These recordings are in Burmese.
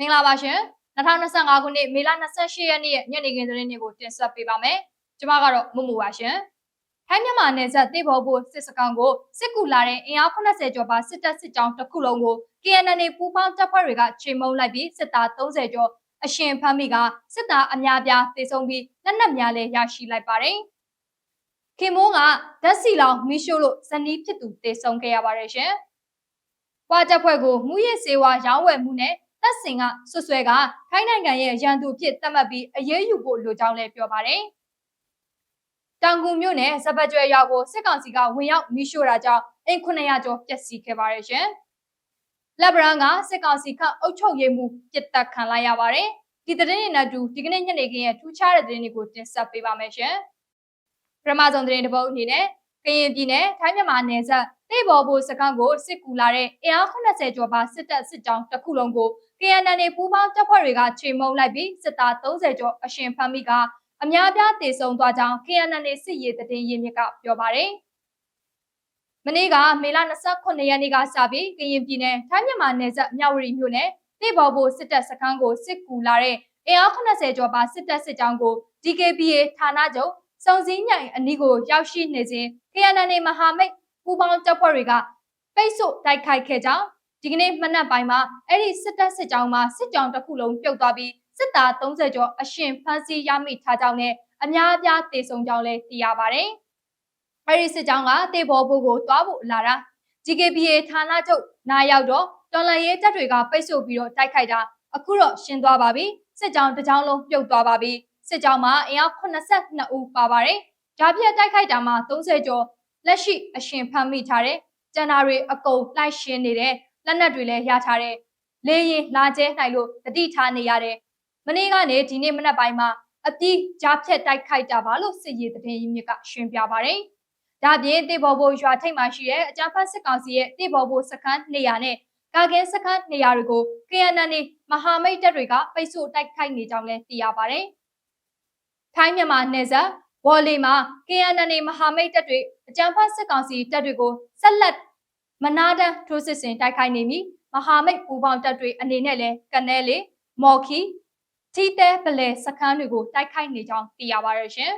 မင်္ဂလာပါရှင်2025ခုနှစ်မေလ28ရက်နေ့ရဲ့ညနေခင်းသတင်းတွေကိုတင်ဆက်ပေးပါမယ်ကျွန်မကတော့မမှုပါရှင်ထိုင်းမြန်မာနယ်စပ်တေဘော်ဘိုစစ်စကောင်ကိုစစ်ကူလာတဲ့အင်အား80ကျော်ပါစစ်တပ်စစ်ကြောင်းတစ်ခုလုံးကို KNN ပူးပေါင်းတပ်ဖွဲ့တွေကချိန်မုံလိုက်ပြီးစစ်သား30ကျော်အရှင်ဖမ်းမိကစစ်သားအများပြားတေဆုံးပြီးလက်နက်များလည်းရရှိလိုက်ပါတယ်ခင်မိုးကဓာတ်စီလောင်မီရှို့လို့ဇနီးဖြစ်သူတေဆုံးခဲ့ရပါတယ်ရှင်။ပွားတပ်ဖွဲ့ကိုမူရစ်စေဝါရောင်းဝယ်မှုနဲ့ တပ်စင်ကဆွဆွဲကထိုင်းနိုင်ငံရဲ့ရန်သူဖြစ်သတ်မှတ်ပြီးအရေးယူဖို့လိုကြောင်းလည်းပြောပါတယ်။တောင်ကူမြို့နယ်စပတ်ကျွဲရောက်ကိုစစ်ကောင်စီကဝင်ရောက်မီးရှို့တာကြောင့်အိမ်900ကျော်ပျက်စီးခဲ့ပါတယ်ရှင်။လက်ဗရန်ကစစ်ကောင်စီကအုပ်ချုပ်ရေးမှုပြစ်တက်ခံလိုက်ရပါတယ်။ဒီသတင်းတွေနဲ့အတူဒီကနေ့ညနေခင်းရဲ့ထူးခြားတဲ့သတင်းတွေကိုတင်ဆက်ပေးပါမယ်ရှင်။ပထမဆုံးသတင်းတစ်ပုဒ်အနေနဲ့ ကရင်ပြည်နယ်ထိုင်းမြန်မာနယ်စပ်တေဘော်ဘိုစခန်းကိုစစ်ကူလာတဲ့အင်အား80ကျော်ပါစစ်တပ်စစ်ကြောင်းတစ်ခုလုံးကို KNN ပူးပေါင်းတပ်ဖွဲ့တွေကချိန်မုံလိုက်ပြီးစစ်သား30ကျော်အရှင်ဖမ်းမိကအများပြားတေဆုံးသွားကြောင်း KNN စစ်ရေးတည်င်းရင်းမြစ်ကပြောပါတယ်။မနေ့ကမေလ29ရက်နေ့ကစပြီးကရင်ပြည်နယ်ထိုင်းမြန်မာနယ်စပ်မြဝတီမြို့နယ်တေဘော်ဘိုစစ်တပ်စခန်းကိုစစ်ကူလာတဲ့အင်အား80ကျော်ပါစစ်တပ်စစ်ကြောင်းကို DKBA ဌာနချုပ်စုံစည်းမြိုင်အနီးကိုရောက်ရှိနေစဉ် KNN မဟာမိတ်ပူးပေါင်းတပ်ဖွဲ့တွေကပိတ်ဆို့တိုက်ခိုက်ခဲ့ကြောင်းဒီကနေ့မနက်ပိုင်းမှာအဲ့ဒီစစ်တပ်စစ်ကြောင်းမှာစစ်ကြောင်းတစ်ခုလုံးပြုတ်သွားပြီးစစ်သား30ကျော်အရှင်ဖမ်းဆီးရမိထားကြောင်းနဲ့အများအပြားတေဆုံးကြောင်းလည်းသိရပါတယ်။အဲ့ဒီစစ်ကြောင်းကတေဘောဘိုးကိုတွားဖို့လာတာ GKBA ဌာနချုပ်နာရောက်တော့တော်လန်ရေးတပ်တွေကပိတ်ဆို့ပြီးတော့တိုက်ခိုက်တာအခုတော့ရှင်းသွားပါပြီစစ်ကြောင်းတစ်ကြောင်းလုံးပြုတ်သွားပါပြီစစ်ကြောင်းမှာအင်အား82ဦးပါပါတယ်။ ဓာပြက်တိုက်ခိုက်တာမှာ30ကျော်လက်ရှိအရှင်ဖမ်းမိထားတဲ့ကျန်တာတွေအကုန်လိုက်ရှင်းနေတဲ့လက်နက်တွေလည်းရထားတဲ့လေရင်လာကျဲနိုင်လို့တတိထားနေရတယ်။မနေ့ကနေဒီနေ့မနက်ပိုင်းမှာအပြည့်ကြားဖြတ်တိုက်ခိုက်တာပါလို့စစ်ရေးသတင်းရင်းမြစ်ကရှင်းပြပါတယ်။ဒါပြင်တေဘော်ဘိုရွာထိပ်မှာရှိတဲ့အကြမ်းဖက်စစ်ကောင်စီရဲ့တေဘော်ဘိုစခန်းနေရာနဲ့ကာကဲစခန်းနေရာတွေကို KNN မဟာမိတ်တပ်တွေကပိတ်ဆို့တိုက်ခိုက်နေကြောင်းလည်းသိရပါတယ်။ထိုင်းမြန်မာနယ်စပ် ဝေါ်လီမှာ KNN မဟာမိတ်တပ်တွေအကြမ်းဖက်စစ်ကောင်စီတပ်တွေကိုဆက်လက်မနာတန်ထိုးစစ်ဆင်တိုက်ခိုက်နေပြီးမဟာမိတ်ပူးပေါင်းတပ်တွေအနေနဲ့လည်းကနဲလေမော်ခီတီတဲပလဲစခန်းတွေကိုတိုက်ခိုက်နေကြောင်းသိရပါရရှင်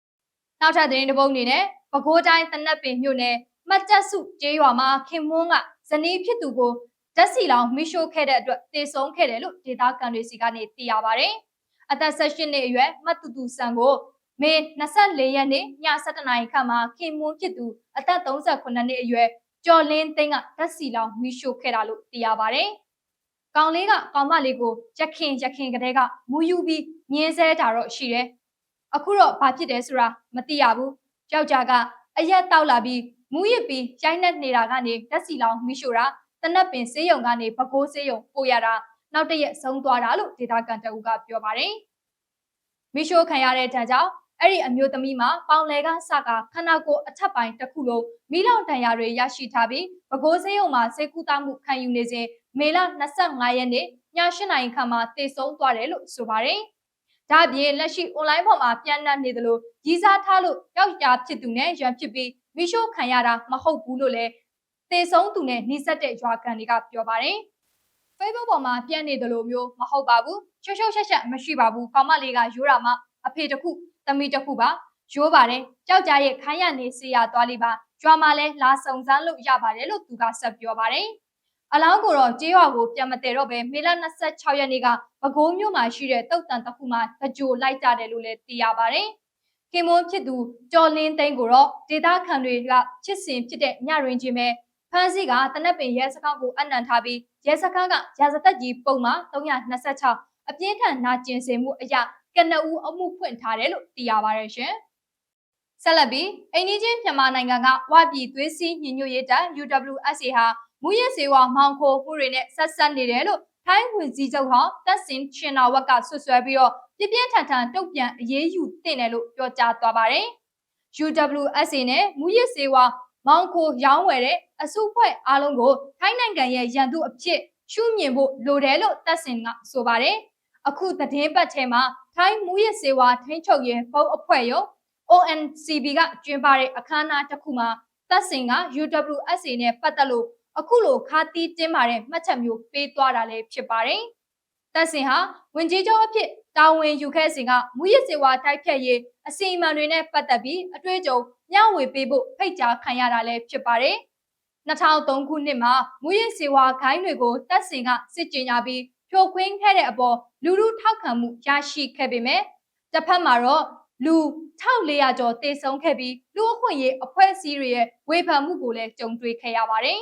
။နောက်ထပ်သတင်းတစ်ပုဒ်အနေနဲ့ပဲခူးတိုင်းတနက်ပင်မြို့နယ်မတ်တက်စုကျေးရွာမှာခင်မွန်းကဇနီးဖြစ်သူကိုဓာတ်စီလောင်မိရှို့ခဲ့တဲ့အတွက်တေဆုံးခဲ့တယ်လို့ဒေသခံတွေစီကနေသိရပါဗျ။အသက်16နှစ်အရွယ်မတ်တူတူဆန်ကို မေ24ရက်နေ့ည7:00နာရီခန့်မှာခင်မွန်းဖြစ်သူအသက်38နှစ်အရွယ်ကျော်လင်းသိန်းကဓာတ်စီလောင်မိရှို့ခဲ့တာလို့သိရပါဗျ။ကောင်လေးကကောင်မလေးကိုရခင်ရခင်ကတည်းကမူယူပြီးမြင်းဆဲတာတော့ရှိတယ်။အခုတော့ဘာဖြစ်တယ်ဆိုတာမသိရဘူး။ယောက်ျားကအရက်တောက်လာပြီးမူးရစ်ပြီးရိုင်းနှက်နေတာကနေဓာတ်စီလောင်မိရှို့တာတနက်ပင်ဆေးရုံကနေပကိုးဆေးရုံပို့ရတာနောက်တရက်ဆုံးသွားတာလို့ဒေတာကန်တအူကပြောပါတယ်။မိရှို့ခံရတဲ့တံကြောင့် အဲ့ဒီအမျိုးသမီးမှာပေါင်လေကစကခန္ဓာကိုယ်အထက်ပိုင်းတစ်ခုလုံးမိလောင်တန်ရာတွေရရှိထားပြီးပဲခူးဆေးရုံမှာဆေးကုသမှုခံယူနေစဉ်မေလ25ရက်နေ့ည8နာရီခန့်မှာတည်ဆုံးသွားတယ်လို့ဆိုပါတယ်။ဒါပြင်လက်ရှိ online ပေါ်မှာပြန့်နှံ့နေသလိုကြီးစားထားလို့ယောက်ျားဖြစ်သူနဲ့ရန်ဖြစ်ပြီးမိရှို့ခံရတာမဟုတ်ဘူးလို့လည်းတည်ဆုံးသူနဲ့နှိစက်တဲ့ရွာကန်တွေကပြောပါတယ်။ Facebook ပေါ်မှာပြန့်နေသလိုမျိုးမဟုတ်ပါဘူး။ချွတ်ချွတ်ချက်ချက်မရှိပါဘူး။ကောင်မလေးကရိုးတာမှအဖေတခု သမီးတစ်ခုပါရိုးပါတယ်ကြောက်ကြရဲ့ခိုင်းရနေစေရသွားလိပါကြွားမလဲလာစုံစမ်းလို့ရပါတယ်လို့သူကဆက်ပြောပါတယ်အလောင်းကိုတော့ကြေးရွာကိုပြန်မတည်တော့ပဲမေလ26ရက်နေ့ကပဲခူးမြို့မှာရှိတဲ့တုတ်တန်တစ်ခုမှာတကြိုလိုက်ကြတယ်လို့လည်းသိရပါတယ်ခင်မွန်းဖြစ်သူကျော်လင်းသိန်းကိုတော့ဒေတာခန်တွေကချစ်စင်ဖြစ်တဲ့ညရင်ချင်းပဲဖန်းစီကတနက်ပင်ရဲစခန်းကိုအနံထားပြီးရဲစခန်းကရာဇသက်ကြီးပုံမှာ326အပြင်းထန်နာကျင်စေမှုအရာ ကနဦးအမှုဖွင့်ထားတယ်လို့သိရပါတယ်ရှင်။ဆက်လက်ပြီးအိန္ဒိချင်းမြန်မာနိုင်ငံကဝပြည်သွေးစည်းညီညွတ်ရေးတပ် UWSA ဟာမူရစေဝါမောင်ခိုမှုတွေနဲ့ဆက်ဆက်နေတယ်လို့ထိုင်းဝင်ကြီးချုပ်ဟောင်းတက်စင်ရှင်နာဝက်ကဆွဆွဲပြီးတော့ပြပြထန်ထန်တုတ်ပြန်အရေးယူတင်တယ်လို့ပြောကြားသွားပါတယ်။ UWSA နဲ့မူရစေဝါမောင်ခိုရောင်းဝယ်တဲ့အစုအဖွဲ့အားလုံးကိုထိုင်းနိုင်ငံရဲ့ရန်သူအဖြစ်ရှုမြင်ဖို့လိုတယ်လို့တက်စင်ကဆိုပါတယ်။ အခုသတင်းပတ်ထဲမှာထိုင်းမူရစေဝါထိန်းချုပ်ရေးဘုတ်အဖွဲ့ရော ONCB ကကျင်းပတဲ့အခမ်းအနားတစ်ခုမှာတပ်စင်က UWSA နဲ့ပတ်သက်လို့အခုလိုခါတီးတင်းမာတဲ့မှတ်ချက်မျိုးပေးသွားတာလည်းဖြစ်ပါတယ်တက်စင်ဟာဝင်ကြီးချုပ်အဖြစ်တာဝန်ယူခဲ့စဉ်ကမူရစ်စေဝါတိုက်ဖြတ်ရေးအစီအမံတွေနဲ့ပတ်သက်ပြီးအတွေ့အကြုံမျှဝေပေးဖို့ဖိတ်ကြားခံရတာလည်းဖြစ်ပါတယ်။2003ခုနှစ်မှာမူရစ်စေဝါခိုင်းတွေကိုတက်စင်ကစစ်ကြေညာပြီး ဖြိုခွင်းခဲ့တဲ့အပေါ်လူလူထောက်ခံမှုရရှိခဲ့ပေမဲ့တစ်ဖက်မှာတော့လူ1400ကျော်တေဆုံးခဲ့ပြီးလူအခွင့်အရေးအဖွဲ့အစည်းတွေရဲ့ဝေဖန်မှုကိုလည်းကြုံတွေ့ခဲ့ရပါတယ်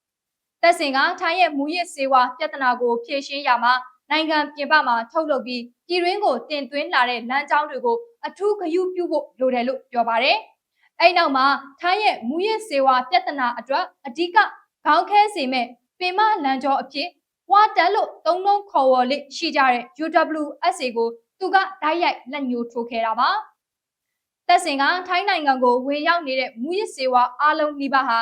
။တက်စင်ကထိုင်းရဲ့မူရစ်စေဝါပြဿနာကိုဖြေရှင်းရမှာနိုင်ငံပြင်ပမှာထုတ်လုပ်ပြီးပြည်တွင်းကိုတင်သွင်းလာတဲ့လမ်းကြောင်းတွေကိုအထူးဂရုပြုဖို့လိုတယ်လို့ပြောပါတယ်။အဲ့နောက်မှာထိုင်းရဲ့မူရစ်စေဝါပြဿနာအတွက်အဓိကခေါင်းခဲစေမဲ့ပင်မလမ်းကြောအဖြစ် ဝါတက်လို့သုံးလုံးခေါ်ဝေါ်လေးရှိကြတဲ့ UWSA ကိုသူကတိုက်ရိုက်လက်ညှိုးထိုးခဲ့တာပါ။တက်စင်ကထိုင်းနိုင်ငံကိုဝင်ရောက်နေတဲ့မူရစ်စေဝါအလုံးနှိပါဟာ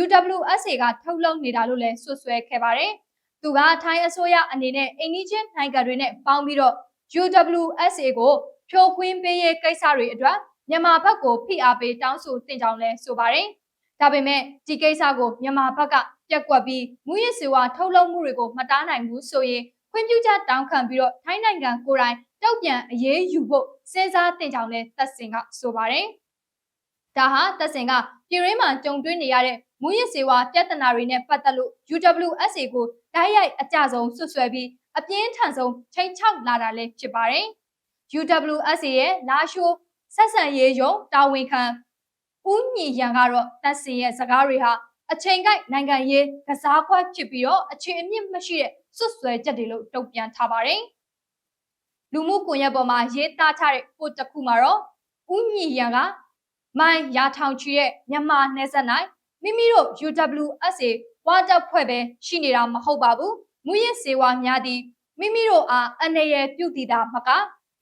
UWSA ကထုတ်လုပ်နေတာလို့လည်းဆွဆွဲခဲ့ပါတယ်။သူကထိုင်းအစိုးရအနေနဲ့အိန္ဒိချင်းနိုင်ငံတွေနဲ့ပေါင်းပြီးတော့ UWSA ကိုဖြိုခွင်းပေးရေးကိစ္စတွေအတွက်မြန်မာဘက်ကိုဖိအားပေးတောင်းဆိုတင်ကြောင်းလဲဆိုပါတယ်။ဒါပေမဲ့ဒီကိစ္စကိုမြန်မာဘက်က ပြက်ကွက်ပြီးမူရစ်စေဝါထုတ်လုပ်မှုတွေကိုမတားနိုင်ဘူးဆိုရင်ခွင့်ပြုချက်တောင်းခံပြီးတော့ထိုင်းနိုင်ငံကိုယ်တိုင်တောက်ပြန်အရေးယူဖို့စဉ်းစားတင်ကြောင်းလဲသက်စင်ကဆိုပါတယ်။ဒါဟာသက်စင်ကပြည်ရင်းမှာကြုံတွေ့နေရတဲ့မူရစ်စေဝါပြဿနာတွေနဲ့ပတ်သက်လို့ UWSA ကိုတိုက်ရိုက်အကြဆုံးဆွဆွဲပြီးအပြင်းထန်ဆုံးချိန်ချောက်လာတာလည်းဖြစ်ပါတယ်။ UWSA ရဲ့လာရှိုးဆက်ဆံရေးရုံတာဝန်ခံဦးညီရန်ကတော့တက်စင်ရဲ့စကားတွေဟာ အချိန်ကိုက်နိုင်ငံရေးကစားကွက်ဖြစ်ပြီးတော့အခြေအမြင့်မရှိတဲ့စွတ်စွဲချက်တွေလို့တုံ့ပြန်ထားပါတယ်။လူမှုကွန်ရက်ပေါ်မှာရေးသားထားတဲ့ပို့တစ်ခုမှာတော့ဦးညီရန်ကမိုင်းရာထောင်ချီရဲ့မြန်မာနယ်စပ်၌မိမိတို့ UWSA ဝါတပ်ဖွဲ့ပဲရှိနေတာမဟုတ်ပါဘူး။မူရစ်စေဝါများသည်မိမိတို့အားအနေရပြုတည်တာမက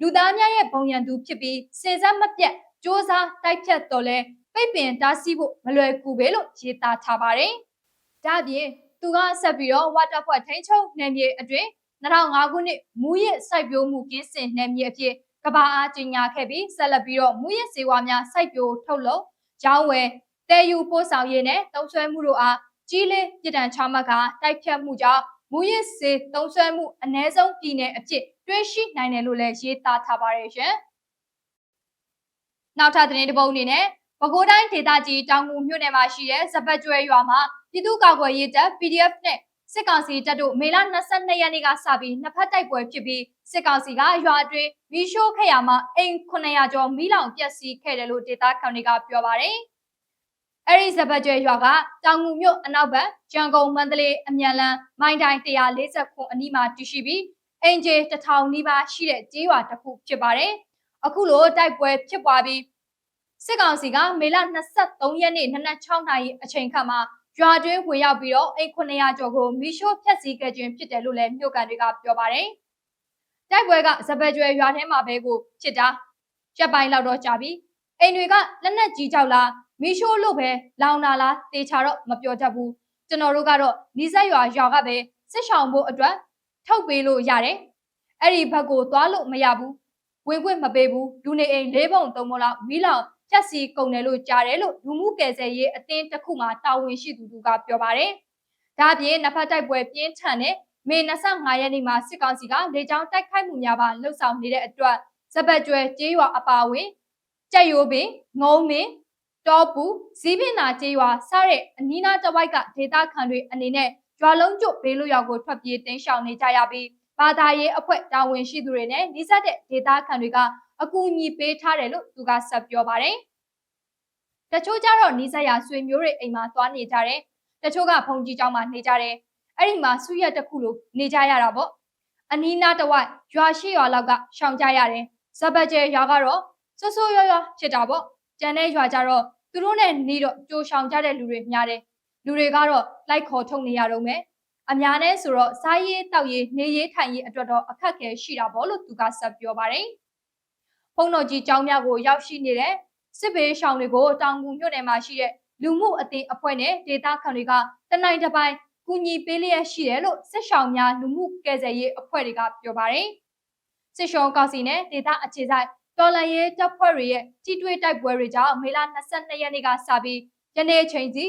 လူသားများရဲ့ဘုံရန်သူဖြစ်ပြီးစေစပ်မပြတ် စ조사တိုက်ဖြတ်တော်လဲပိတ်ပင်တားဆီးဖို့မလွယ်ကူပဲလို့ရေးသားထားပါတယ်။ဒါ့အပြင်သူကဆက်ပြီးတော့ဝါတာဖွဲ့ထိန်းချုပ်နယ်မြေအတွင်း2005ခုနှစ်မူရစ်စိုက်ပျိုးမှုကင်းစင်နယ်မြေအဖြစ်ကဘာအားကြီးညာခဲ့ပြီးဆက်လက်ပြီးတော့မူရစ်စေဝါများစိုက်ပျိုးထုတ်လုပ်ရောင်းဝယ်တည်ယူပို့ဆောင်ရေးနဲ့တုံးဆွဲမှုတို့အားကြီးလေးပြည်တံချမှတ်ကတိုက်ဖြတ်မှုကြောင့်မူရစ်စေတုံးဆွဲမှုအ ਨੇ ဆုံးပြည်နယ်အဖြစ်တွဲရှိနိုင်တယ်လို့လည်းရေးသားထားပါတယ်ရှင်။ နောက်ထပ်သတင်းတစ်ပုဒ်အနေနဲ့ပဲခူးတိုင်းဒေသကြီးတောင်ငူမြို့နယ်မှာရှိတဲ့စပတ်ကျွဲရွာမှာပြည်သူ့ကာကွယ်ရေးတပ် PDF နဲ့စစ်ကောင်စီတပ်တို့မေလ22ရက်နေ့ကစပြီးနှစ်ဖက်တိုက်ပွဲဖြစ်ပြီးစစ်ကောင်စီကရွာအတွင်းမီးရှို့ခဲ့ရမှာအိမ်900ကျော်မီးလောင်ပျက်စီးခဲ့တယ်လို့ဒေသခံတွေကပြောပါတယ်။အဲဒီစပတ်ကျွဲရွာကတောင်ငူမြို့အနောက်ဘက်ရန်ကုန်မန္တလေးအမြန်လန်းမိုင်းတိုင်း140ခုအနီးမှာတည်ရှိပြီးအင်ဂျီတထောင်နီးပါးရှိတဲ့ကျေးရွာတစ်ခုဖြစ်ပါတယ်။ အခုလိုတိုက်ပွဲဖြစ်ပွားပြီးစစ်ကောင်စီကမေလ23ရက်နေ့နနက်6နာရီအချိန်ခန့်မှာရွာတွင်းဝင်ရောက်ပြီးတော့အိမ်900ကျော်ကိုမီးရှို့ဖျက်ဆီးခဲ့ခြင်းဖြစ်တယ်လို့လည်းမြို့ကန်တွေကပြောပါတယ်။တိုက်ပွဲကစပယ်ကျွဲရွာထဲမှာပဲကိုဖြစ်တာရက်ပိုင်းလောက်တော့ကြာပြီ။အိမ်တွေကလက်နက်ကြီးကြောက်လားမီးရှို့လို့ပဲလောင်လာလားတေချာတော့မပြောတတ်ဘူး။ကျွန်တော်တို့ကတော့နီးစပ်ရွာရွာကပဲစစ်ဆောင်ဖို့အတွက်ထုတ်ပေးလို့ရတယ်။အဲ့ဒီဘက်ကိုသွားလို့မရဘူး။ ဝင်ခွင့်မပေးဘူး။လူနေအိမ်၄ပုံ၃ပုံလောက်မီးလောင်ဖြတ်စီကုန်တယ်လို့ကြားတယ်လို့လူမှုကယ်ဆယ်ရေးအသင်းတစ်ခုမှတာဝန်ရှိသူကပြောပါတယ်။ဒါ့အပြင်နှစ်ဖက်တိုက်ပွဲပြင်းထန်တဲ့မေ25ရက်နေ့မှာစစ်ကောင်စီကလေကြောင်းတိုက်ခိုက်မှုများပါလှုပ်ဆောင်နေတဲ့အတွက်စပတ်ကျွဲကျေးရွာအပါအဝင်ကြက်ရိုးပင်ငုံမင်းတောပူဇီးပင်နာကျေးရွာစတဲ့အနီးနားတစ်ဝိုက်ကဒေသခံတွေအနေနဲ့ရွာလုံးကျွတ်ဘေးလွတ်ရောက်ကိုထွက်ပြေးတင်းရှောင်နေကြရပြီး ဘာသာရေးအဖွဲ့တာဝန်ရှိသူတွေနဲ့နှိစက်တဲ့ဒေသခံတွေကအကူအညီပေးထားတယ်လို့သူကဆက်ပြောပါတယ်။တချို့ကျတော့နှိစက်ရဆွေမျိုးတွေအိမ်မှာသွားနေကြတယ်။တချို့ကဘုံကြီးကျောင်းမှာနေကြတယ်။အဲ့ဒီမှာဆုရက်တစ်ခုလိုနေကြရတာပေါ့။အနီးနားတစ်ဝိုက်ရွာရှိရွာလောက်ကရှောင်ကြရတယ်။ဇဘတ်ကျဲရွာကတော့စိုးစိုးရွာရွာဖြစ်တာပေါ့။ကျန်တဲ့ရွာကျတော့သူတို့နဲ့နေတော့ကြိုရှောင်ကြတဲ့လူတွေများတယ်။လူတွေကတော့လိုက်ခေါ်ထုတ်နေရတော့မယ်။ အများနဲ့ဆိုတော့စားရေးတောက်ရေးနေရေးထိုင်ရေးအတွက်တော့အခက်အခဲရှိတာပေါ့လို့သူကဆက်ပြောပါတယ်။ုံတော်ကြီးကျောင်းများကိုရောက်ရှိနေတဲ့စစ်ဘေးရှောင်တွေကိုတောင်ကူမြို့နယ်မှာရှိတဲ့လူမှုအသင်းအဖွဲ့နဲ့ဒေသခံတွေကတနိုင်တစ်ပိုင်းကူညီပေးလျက်ရှိတယ်လို့စစ်ရှောင်များလူမှုကယ်ဆယ်ရေးအဖွဲ့တွေကပြောပါတယ်။စစ်ရှောင်ကောင်စီနဲ့ဒေသအခြေစိုက်တော်လန်ရေးတပ်ဖွဲ့တွေရဲ့ကြီးတွေးတိုက်ပွဲတွေကြောင့်မေလ22ရက်နေ့ကစပြီးယနေ့ချိန်စီ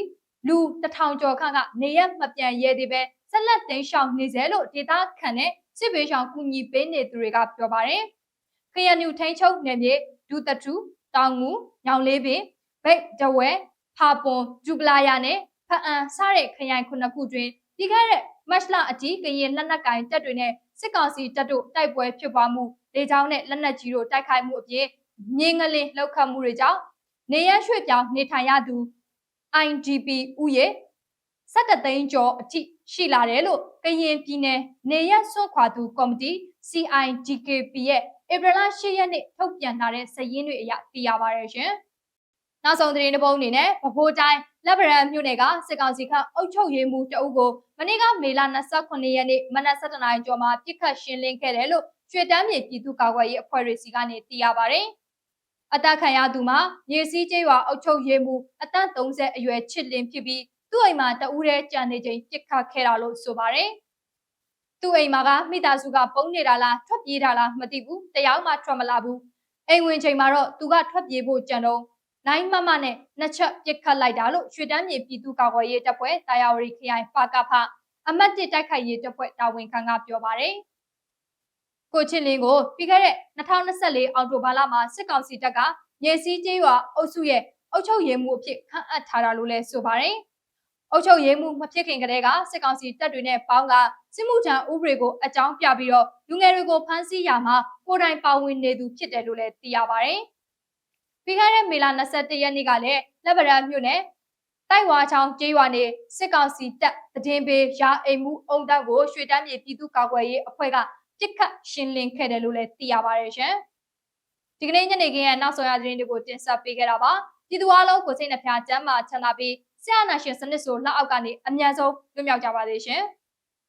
လူတထောင်ကျော်ခန့်ကနေရက်မပြန်ရဲသေးပဲ ဆက်လက်တင်ရှောင်နေစေလို့ဒေသခံနဲ့စစ်ဘေးရှောင်ကူညီပေးနေသူတွေကပြောပါတယ်။ KNU ထိန်းချုပ်နယ်မြေဒူတထူတောင်ငူညောင်လေးပင်ဗိတ်တဝဲဖာပွန်ဂျူပလာယာနဲ့ဖအံစတဲ့ခရိုင်ခုနှစ်ခုတွင်ပြီးခဲ့တဲ့မတ်လအထိကရင်လက်နက်ကင်တပ်တွေနဲ့စစ်ကောင်စီတပ်တို့တိုက်ပွဲဖြစ်ပွားမှုလေကြောင်းနဲ့လက်နက်ကြီးတို့တိုက်ခိုက်မှုအပြင်မြေငလင်လောက်ခတ်မှုတွေကြောင့်နေရရွှေ့ပြောင်းနေထိုင်ရသူ IDP ဥယေ17သိန်းကျော်အထိ ရှိလာတယ်လို့ကရင်ပြည်နယ်နေရဆွန့်ခွာသူကော်မတီ CIDKP ရဲ့ဧပြီလ10ရက်နေ့ထုတ်ပြန်လာတဲ့စာရင်းတွေအရသိရပါတယ်ရှင်။နောက်ဆုံးသတင်းတစ်ပုဒ်အနေနဲ့ဗဟိုတိုင်းလက်ဗရန်မြို့နယ်ကစစ်ကောင်စီခန့်အုပ်ချုပ်ရေးမှူးတအုပ်ကိုမနေ့ကမေလ29ရက်နေ့မနက်7:00နာရီကျော်မှာပြစ်ခတ်ရှင်းလင်းခဲ့တယ်လို့ရွှေတန်းမြေပြည်သူ့ကာကွယ်ရေးအဖွဲ့တွေစီကနေသိရပါတယ်။အသက်ခံရသူမှာမြေစည်းကျေးရွာအုပ်ချုပ်ရေးမှူးအသက်30အရွယ်ချစ်လင်းဖြစ်ပြီး သူ့အိမ်မှာတဦးတည်းကြံနေချိန်ပြစ်ခတ်ခဲ့တာလို့ဆိုပါတယ်။သူ့အိမ်မှာကမိသားစုကပုံနေတာလားထွက်ပြေးတာလားမသိဘူး။တယောက်မှထွက်မလာဘူး။အိမ်ဝင်ချိန်မှာတော့သူကထွက်ပြေးဖို့ကြံတော့နိုင်မမနဲ့နှစ်ချက်ပြစ်ခတ်လိုက်တာလို့ရွှေတန်းမြေပြည်သူ့ကာကွယ်ရေးတပ်ဖွဲ့တာယာဝတီခရိုင်ပါကဖအမတ်တစ်တိုက်ခိုက်ရေးတပ်ဖွဲ့တာဝန်ခံကပြောပါတယ်။ကိုချစ်လင်းကိုပြီးခဲ့တဲ့2024အောက်တိုဘာလမှာစစ်ကောင်စီတပ်ကမြေစည်းကျေးရွာအုပ်စုရဲ့အုပ်ချုပ်ရေးမှုအဖြစ်ခန့်အပ်ထားတာလို့လည်းဆိုပါတယ်။ အုပ်ချုပ်ရေးမှုမဖြစ်ခင်ကတည်းကစစ်ကောင်စီတပ်တွေနဲ့ပေါင်းကစစ်မှုထမ်းဥပဒေကိုအကြောင်းပြပြီးတော့လူငယ်တွေကိုဖမ်းဆီးရမှာကိုယ်တိုင်ပါဝင်နေသူဖြစ်တယ်လို့လည်းသိရပါတယ်။ပြီးခဲ့တဲ့မေလ21ရက်နေ့ကလည်းလက်ဗရန်မြို့နယ်တိုက်ဝါချောင်းကျေးရွာနေစစ်ကောင်စီတပ်တည်င်းပေးရာအိမ်မှုအုံတောက်ကိုရွှေတန်းမြေပြည်သူ့ကာကွယ်ရေးအဖွဲ့ကပြစ်ခတ်ရှင်းလင်းခဲ့တယ်လို့လည်းသိရပါတယ်ရှင်။ဒီကနေ့ညနေခင်းရဲ့နောက်ဆုံးရသတင်းတွေကိုတင်ဆက်ပေးခဲ့တာပါ။ပြည်သူအလုံးကိုစိတ်နှဖျားစမ်းမချမ်းသာပြီး ဆရာနာရှင်စနစ်ဆိုလက်အောက်ကနေအမြန်ဆုံးလွတ်မြောက်ကြပါစေရှင်။